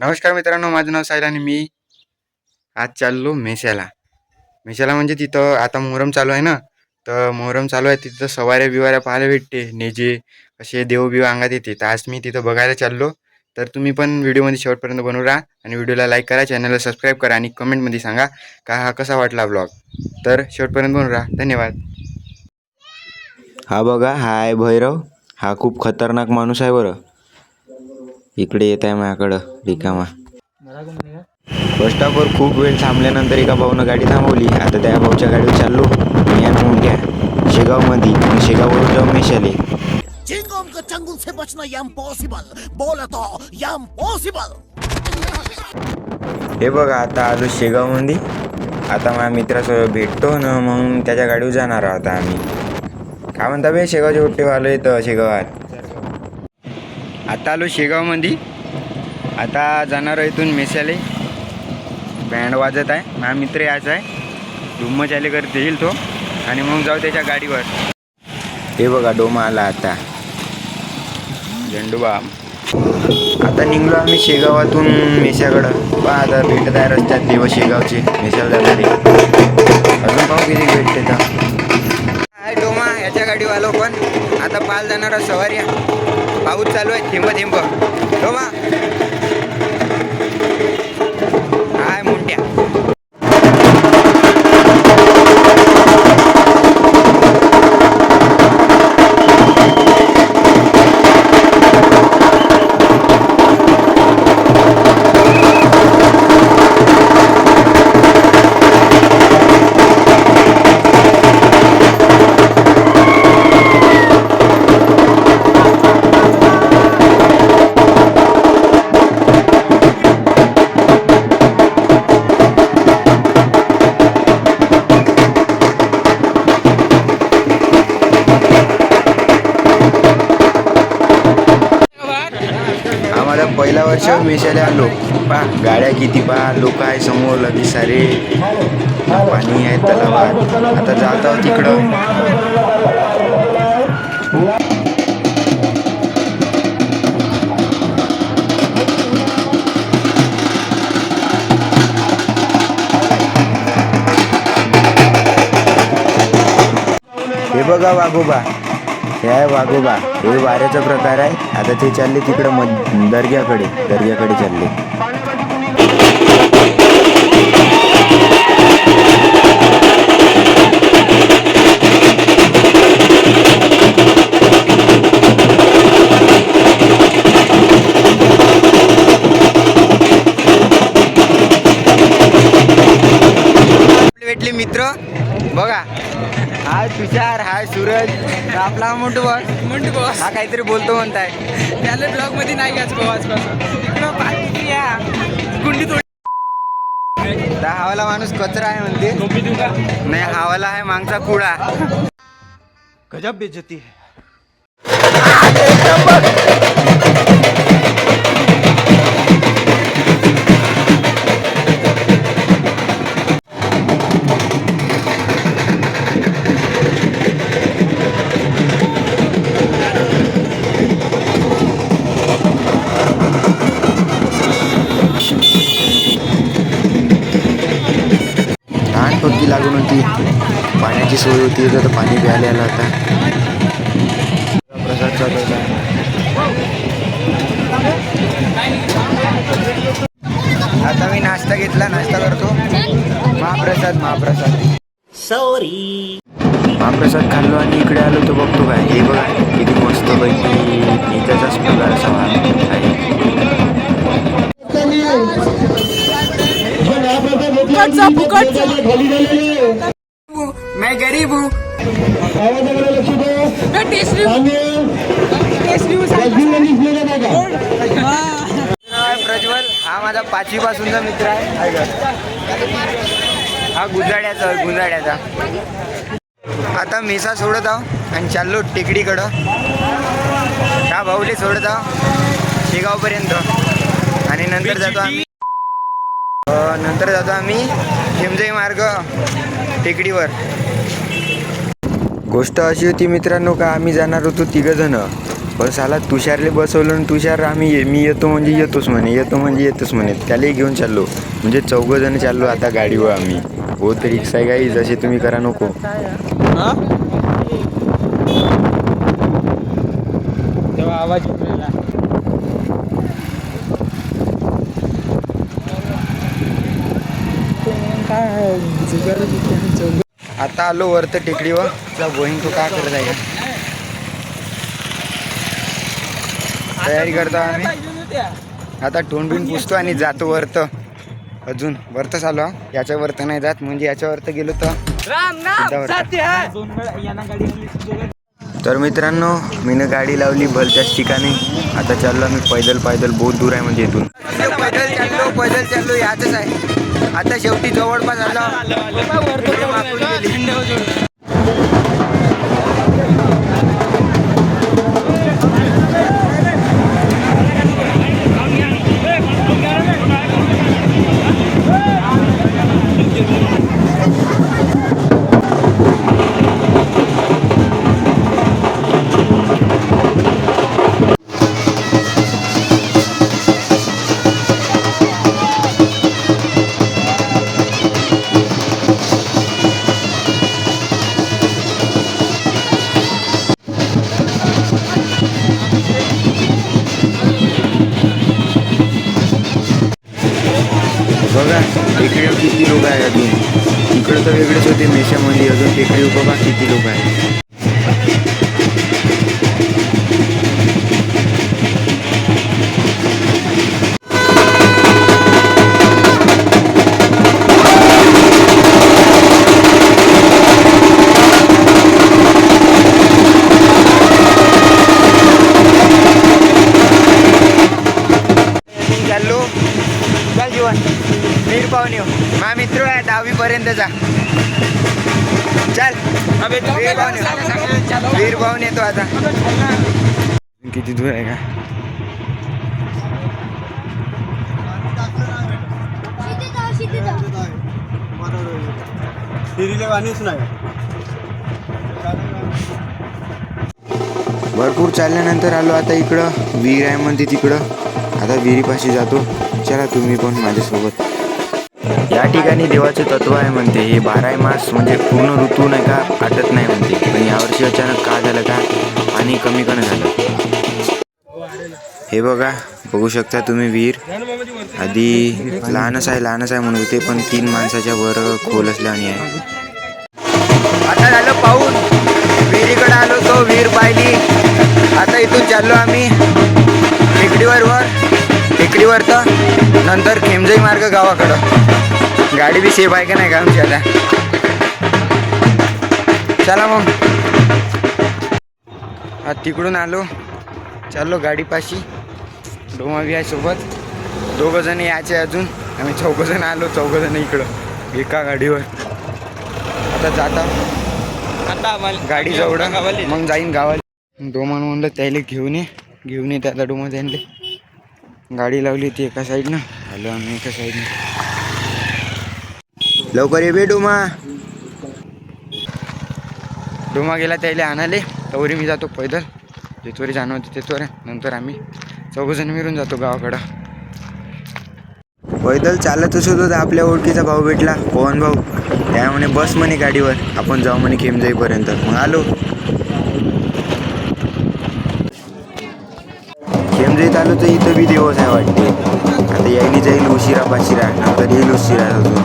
नमस्कार मित्रांनो माझं नाव साहिल आणि मी आज चाललो मेश्याला. मेश्याला म्हणजे तिथं आता मोहरम चालू आहे ना? तर मोहरम चालू आहे तिथं सवाऱ्या बिवाऱ्या पाहायला भेटते नेजे असे देवबिव अंगात येते. तर आज मी तिथं बघायला चाललो. तर तुम्ही पण व्हिडिओमध्ये शेवटपर्यंत बनवू राहा आणि व्हिडिओला लाईक करा चॅनलला सबस्क्राईब करा आणि कमेंटमध्ये सांगा का हा कसा वाटला ब्लॉग. तर शेवटपर्यंत बनवू राहा. धन्यवाद. हा बघा हा आहे भैरव. हा खूप खतरनाक माणूस आहे बरं. इकडे येत आहे माझ्याकडं रिकामा. बस स्टॉपवर खूप वेळ थांबल्यानंतर एका भाऊनं गाडी थांबवली. आता त्या भाऊच्या गाडीवर चाललो. मी आणि मोठ्या शेगावमध्ये. आणि शेगाववरून जाऊन मेशाले. चिंगम का चंगुल से बचना इम्पॉसिबल बोला तो इम्पॉसिबल हे बघा आता आलो शेगावमध्ये. आता माझ्या मित्रासोबत भेटतो ना मग त्याच्या गाडीवर जाणार आहोत आता आम्ही. काय म्हणता बे शेगावचे उट्टे आलो इथं शेगावात? आता आलो शेगावमध्ये आता जाणार आहे इथून मेसाले बँड वाजत आहे. माझा मित्र यायचा आहे. धुम्म आले करत येईल तो. आणि मग जाऊ त्याच्या गाडीवर. हे बघा डोमा आला आता. झेंडूबा. आता निघलो आम्ही शेगावातून मेस्याकडं. पहा आता भेटत आहे रस्त्यात देव शेगावचे. मेशाला जाणारी अजून पाहू किती भेटते तर. हाय डोमा याच्या गाडीवर आलो पण. आता पाल जाणार सवारी. पाऊस चालू आहे थिंब थिंब हो मा. पहिला वर्ष मेशाला आलो पहा गाड्या किती पहा लोक आहे समोर लगी सारे पाणी आहे तलावात आता जात आहोत तिकडं हे बघा वाघोबा हे आहे वाघोबा. हे वाऱ्याचा प्रकार आहे. आता ते चालले तिकडं मग दर्ग्याकडे. दर्ग्याकडे चालले. भेटले मित्र. बघा. हाय तुषार हाय सूरज. आपला मोठू बॉस म्हणतो बॉस हा काहीतरी बोलतो म्हणताय. त्याला ब्लॉगमध्ये नाही घ्यायचं भाऊ आजपासून. गुंडी तोड. तर हावाला माणूस कचरा आहे म्हणते. नाही हावाला आहे मागचा कुडा गजब बेजती है. होती. पाण्याची सोय होती तर पाणी प्यायला आलं आता. प्रसाद चालू होता आता मी नाश्ता घेतला नाश्ता करतो. महाप्रसाद महाप्रसाद. सॉरी. महाप्रसाद खाल्लो आणि इकडे आलो तर बघतो काय. हे बघा किती मस्त पैकी इथंचाच प्रकार असा आहे. मैं गरीब हूँ। प्रज्वल हा माझा पाचवी पासूनचा मित्र आहे. हा गुंजाड्याचा आहे, गुंजाड्याचा. आता मेसा सोडत आहो आणि चाललो टेकडीकडं. ह्या भाऊले सोडत आहो. शेगावपर्यंत. आणि नंतर जातो आम्ही. नंतर जातो आम्ही हिमजई मार्ग टेकडीवर. गोष्ट अशी होती मित्रांनो का आम्ही जाणार होतो तिघजण. पण साला तुषारले बसवलं आणि तुषार आम्ही ये- मी येतो म्हणजे येतोच म्हणे येतो म्हणजे येतोच म्हणे. त्यालाही घेऊन चाललो. म्हणजे चौघं जण चाललो आता गाडीवर आम्ही. हो तर रिक्षा आहे गाई जसे तुम्ही करा नको. काय जुगार चौघ आता आलो वरत टेकडीवर. तुझा बहीण तो काय करत आहे? तयारी करतो आम्ही. आता तोंड बिन पुसतो आणि जातो वरत. अजून वरतच आलो. याच्या वरत नाही जात. म्हणजे याच्या वरत गेलो तर वरत. तर मित्रांनो मीनं गाडी लावली भलत्याच ठिकाणी. आता चाललो आम्ही पैदल पैदल बहुत दूर आहे म्हणजे इथून. पैदल चाललो पैदल चाललो याच आहे. आता शेवटी जवळपास आलो तर वेगळेच होते मेशामध्ये अजून टेकडीवर बघा किती लोक आहे चाललो चाल जीवन वीर पाहुणे मा मित्र आहे दहावी पर्यंतचा चाल. वीर पाहुणे वीर पाहुणे येतो आता. किती दूर आहे का? भरपूर चालल्यानंतर आलो आता इकडं. विहीर आहे म्हणते तिकडं. आता विहिरीपाशी जातो. चला तुम्ही पण माझ्यासोबत. या ठिकाणी देवाचे तत्व आहे म्हणते हे बाराय मास म्हणजे पूर्ण ऋतू नाही का आटत नाही म्हणते. पण यावर्षी अचानक का झालं का पाणी कमी कमी झालं. हे बघा बघू शकता तुम्ही विहीर आधी लहानच आहे लहानच आहे म्हणून ते पण तीन माणसाच्या वर खोल असल्याने आहे. आता झालं पाहून विहिरीकडे आलो तो विहीर पाहिली. आता इथून चाललो आम्ही. टेकडीवर वर. टेकडीवर तर नंतर खेमजई मार्ग गावाकडं. गाडी बी सेफ आहे का नाही का आमची आता? चला मग. हा तिकडून आलो. चाललो गाडीपाशी. डोमा बी आहे सोबत. दोघं जण यायचे अजून. आम्ही चौघंजण आलो चौघंजण इकडं. एका गाडीवर. आता जाता. आता गाडी जवळ मग जाईन गावाला. डोमान म्हणलं त्याला घेऊन ये. घेऊन ये त्याला डोमा त्यांना गाडी लावली होती एका साईडनं. आलो आम्ही एका साईडनं. लवकर ये बे डोमा. डोमा गेला त्याला आणाले तवरी मी जातो पैदल. जेथवरी जाणं होते तेथवर. नंतर आम्ही चौघजण मिळून जातो गावाकडं. पैदल चालतच होतो तर आपल्या ओळखीचा भाऊ भेटला. पवन भाऊ? त्या म्हणे बस म्हणे गाडीवर. आपण जाऊ म्हणे खेमजाईपर्यंत. मग आलो. खेमजाईत आलो तर इथं बी दिवस आहे वाटते. आता यायली जाईल उशिरा पाशिरा नंतर येईल उशिरा अजून.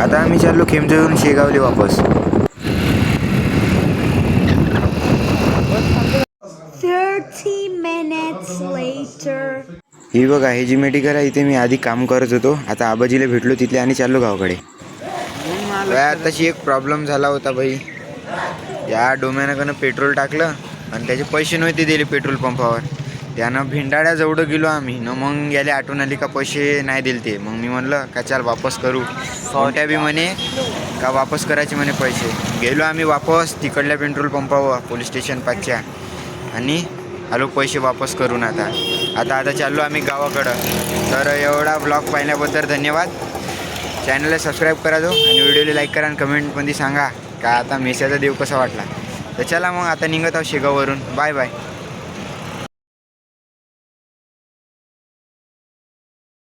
आता आम्ही चाललो खेमजाईवरून शेगावले वापस. Thirty minutes later. ही बघा हे जी मेडिकल आहे इथे मी आधी काम करत होतो. आता आबाजीला भेटलो तिथले आणि चाललो गावाकडे. तशी एक प्रॉब्लेम झाला होता भाई या डोम्यानं पेट्रोल टाकलं आणि त्याचे पैसे नव्हते दिले पेट्रोल पंपावर त्यानं भिंडाळ्या जवळ गेलो आम्ही. न मग याले आठवण आली का पैसे नाही दिले ते. मग मी म्हणलं का चाल वापस करू. कोणत्या बी म्हणे का वापस करायचे म्हणे पैसे. गेलो आम्ही वापस तिकडल्या पेट्रोल पंपावर पोलीस स्टेशन पाचच्या. आणि आलो पैसे वापस करून आता. आता आता चाललो आम्ही गावाकडं. तर एवढा ब्लॉग पाहिल्याबद्दल धन्यवाद. चॅनलला सबस्क्राईब करा जो आणि व्हिडिओला लाईक करा आणि कमेंटमध्ये सांगा का आता मेसाचा देव कसा वाटला. तर चला मग आता निघत आहोत शेगाववरून. Bye bye.